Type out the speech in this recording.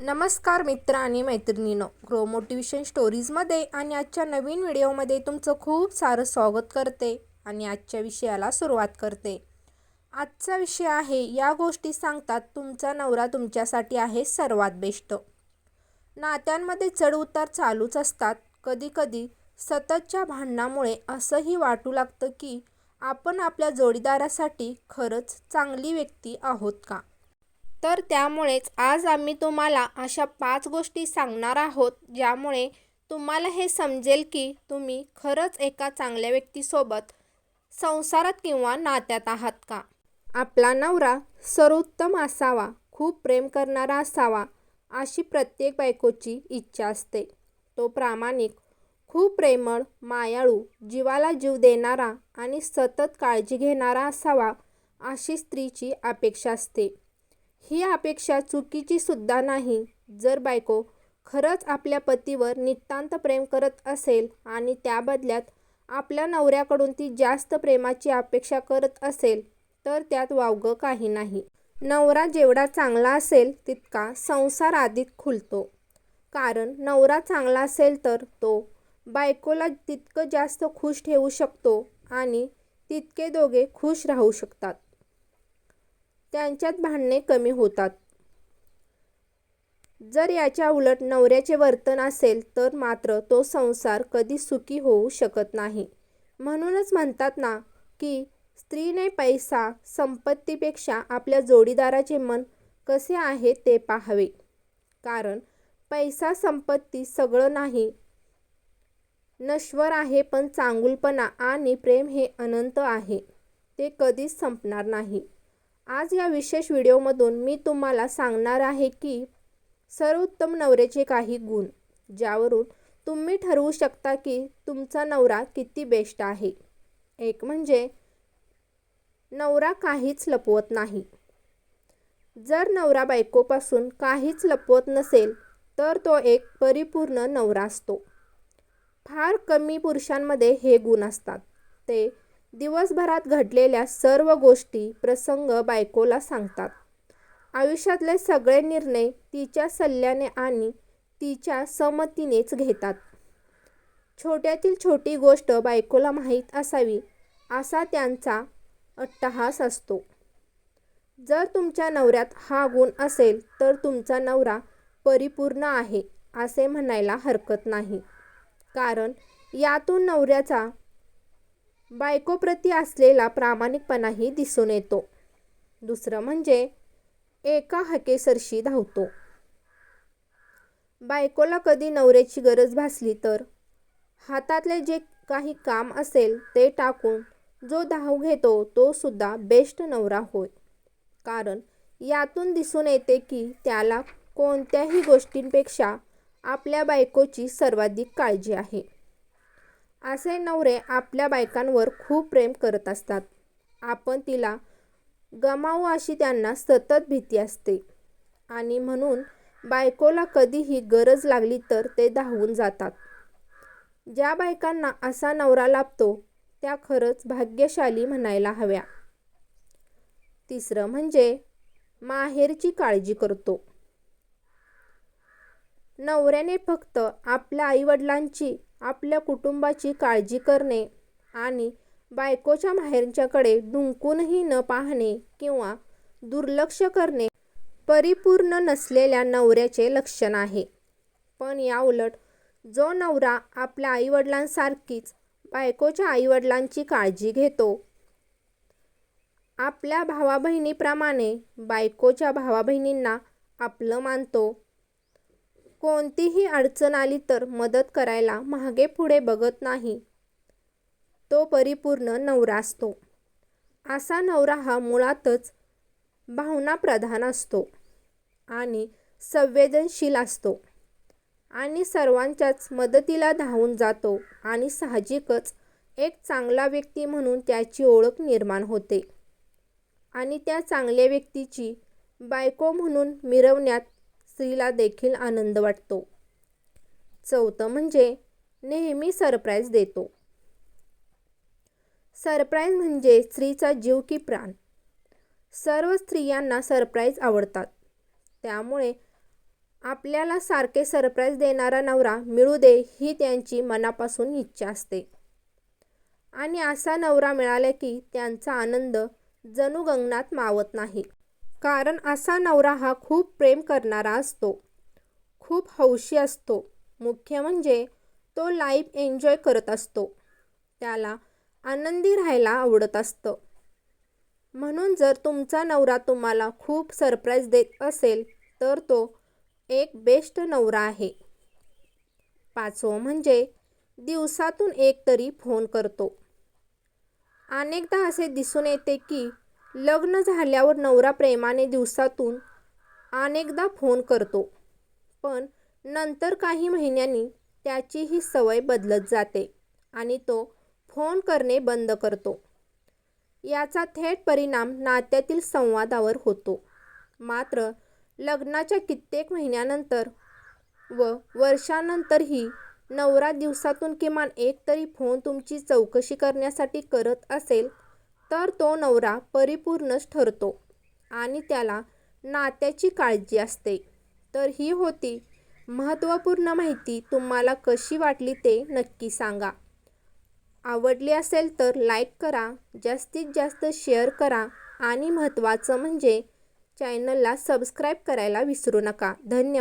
नमस्कार मित्र आणि मैत्रिणीनं ग्रो मोटिवेशन स्टोरीजमध्ये आणि आजच्या नवीन व्हिडिओमध्ये तुमचं खूप सारं स्वागत करते आणि आजच्या विषयाला सुरुवात करते. आजचा विषय आहे या गोष्टी सांगतात तुमचा नवरा तुमच्यासाठी आहे सर्वात बेस्ट. नात्यांमध्ये चढउतार चालूच असतात. कधीकधी सततच्या भांडणामुळे असंही वाटू लागतं की आपण आपल्या जोडीदारासाठी खरंच चांगली व्यक्ती आहोत का? तर त्यामुळेच आज आम्ही तुम्हाला अशा पाच गोष्टी सांगणार आहोत ज्यामुळे तुम्हाला हे समजेल की तुम्ही खरंच एका चांगल्या व्यक्तीसोबत संसारात किंवा नात्यात आहात का? आपला नवरा सर्वोत्तम असावा खूप प्रेम करणारा असावा अशी प्रत्येक बायकोची इच्छा असते. तो प्रामाणिक खूप प्रेमळ मायाळू जीवाला जीव देणारा आणि सतत काळजी घेणारा असावा अशी स्त्रीची अपेक्षा असते. ही अपेक्षा चुकीची सुद्धा नाही. जर बायको खरंच आपल्या पतीवर नितांत प्रेम करत असेल आणि त्या बदल्यात आपल्या नवऱ्याकडून ती जास्त प्रेमाची अपेक्षा करत असेल तर त्यात वावगं काही नाही. नवरा जेवढा चांगला असेल तितका संसार अधिक खुलतो. कारण नवरा चांगला असेल तर तो बायकोला तितकं जास्त खुश ठेवू शकतो आणि तितके दोघे खुश राहू शकतात. त्यांच्यात भांडणे कमी होतात. जर याच्या उलट नवऱ्याचे वर्तन असेल तर मात्र तो संसार कधी सुखी होऊ शकत नाही. म्हणूनच म्हणतात ना की स्त्रीने पैसा संपत्तीपेक्षा आपल्या जोडीदाराचे मन कसे आहे ते पाहावे. कारण पैसा संपत्ती सगळं नाही. नश्वर आहे पण चांगुलपणा आणि प्रेम हे अनंत आहे. ते कधीच संपणार नाही. आज या विशेष व्हिडिओमधून मी तुम्हाला सांगणार आहे की सर्वोत्तम नवऱ्याचे काही गुण ज्यावरून तुम्ही ठरवू शकता की तुमचा नवरा किती बेस्ट आहे. एक म्हणजे नवरा काहीच लपवत नाही. जर नवरा बायकोपासून काहीच लपवत नसेल तर तो एक परिपूर्ण नवरा असतो. फार कमी पुरुषांमध्ये हे गुण असतात. ते दिवसभरात घडलेल्या सर्व गोष्टी प्रसंग बायकोला सांगतात. आयुष्यातले सगळे निर्णय तिच्या सल्ल्याने आणि तिच्या संमतीनेच घेतात. छोट्यातील छोटी गोष्ट बायकोला माहीत असावी असा त्यांचा अट्टहास असतो. जर तुमच्या नवऱ्यात हा गुण असेल तर तुमचा नवरा परिपूर्ण आहे असे म्हणायला हरकत नाही. कारण यातून नवऱ्याचा बायकोप्रती असलेला प्रामाणिकपणाही दिसून येतो. दुसरं म्हणजे एका हकेसरशी धावतो. बायकोला कधी नवऱ्याची गरज भासली तर हातातले जे काही काम असेल ते टाकून जो धाव घेतो तो सुद्धा बेस्ट नवरा होय. कारण यातून दिसून येते की त्याला कोणत्याही गोष्टींपेक्षा आपल्या बायकोची सर्वाधिक काळजी आहे. असे नवरे आपल्या बायकांवर खूप प्रेम करत असतात. आपण तिला गमावू अशी त्यांना सतत भीती असते. आणि म्हणून बायकोला कधीही गरज लागली तर ते धावून जातात. ज्या बायकांना असा नवरा लाभतो त्या खरंच भाग्यशाली म्हणायला हव्या. तिसरं म्हणजे माहेरची काळजी करतो. नवऱ्याने फक्त आपल्या आईवडिलांची आपल्या कुटुंबाची काळजी करणे आणि बायकोच्या माहेरच्याकडे डुंकूनही न पाहणे किंवा दुर्लक्ष करणे परिपूर्ण नसलेल्या नवऱ्याचे लक्षण आहे. पण याउलट जो नवरा आपल्या आईवडिलांसारखीच बायकोच्या आईवडिलांची काळजी घेतो आपल्या भावाबहिणीप्रमाणे बायकोच्या भावाबहिणींना आपलं मानतो कोणतीही अडचण आली तर मदत करायला मागे पुढे बघत नाही. तो परिपूर्ण नवरा असतो. असा नवरा हा मुळातच भावनाप्रधान असतो आणि संवेदनशील असतो आणि सर्वांच्याच मदतीला धावून जातो आणि साहजिकच एक चांगला व्यक्ती म्हणून त्याची ओळख निर्माण होते. आणि त्या चांगल्या व्यक्तीची बायको म्हणून मिरवण्यात स्त्रीला देखील आनंद वाटतो. चौथं म्हणजे नेहमी सरप्राईज देतो. सरप्राईज म्हणजे स्त्रीचा जीव की प्राण. सर्व स्त्रियांना सरप्राईज आवडतात. त्यामुळे आपल्याला सारखे सरप्राईज देणारा नवरा मिळू दे ही त्यांची मनापासून इच्छा असते. आणि असा नवरा मिळाला की त्यांचा आनंद जणू गंगनात मावत नाही. कारण असा नवरा हा खूप प्रेम करणारा असतो. खूप हौशी असतो. मुख्य म्हणजे तो लाईफ एन्जॉय करत असतो. त्याला आनंदी राहायला आवडत असतं. म्हणून जर तुमचा नवरा तुम्हाला खूप सरप्राईज देत असेल तर तो एक बेस्ट नवरा आहे. पाचवं म्हणजे दिवसातून एक तरी फोन करतो. अनेकदा असे दिसून येते की लग्न झाल्यावर नवरा प्रेमाने दिवसातून अनेकदा फोन करतो पण नंतर काही महिन्यांनी त्याची ही सवय बदलत जाते आणि तो फोन करणे बंद करतो. याचा थेट परिणाम नात्यातील संवादावर होतो. मात्र लग्नाच्या कित्येक महिन्यानंतर व वर्षानंतरही नवरा दिवसातून किमान एक तरी फोन तुमची चौकशी करण्यासाठी करत असेल तर तो नवरा परिपूर्णच ठरतो आणि त्याला नात्याची काळजी असते. तर ही होती महत्त्वपूर्ण माहिती. तुम्हाला कशी वाटली ते नक्की सांगा. आवडली असेल तर लाईक करा जास्तीत जास्त शेअर करा आणि महत्त्वाचं म्हणजे चॅनलला सबस्क्राईब करायला विसरू नका. धन्यवाद.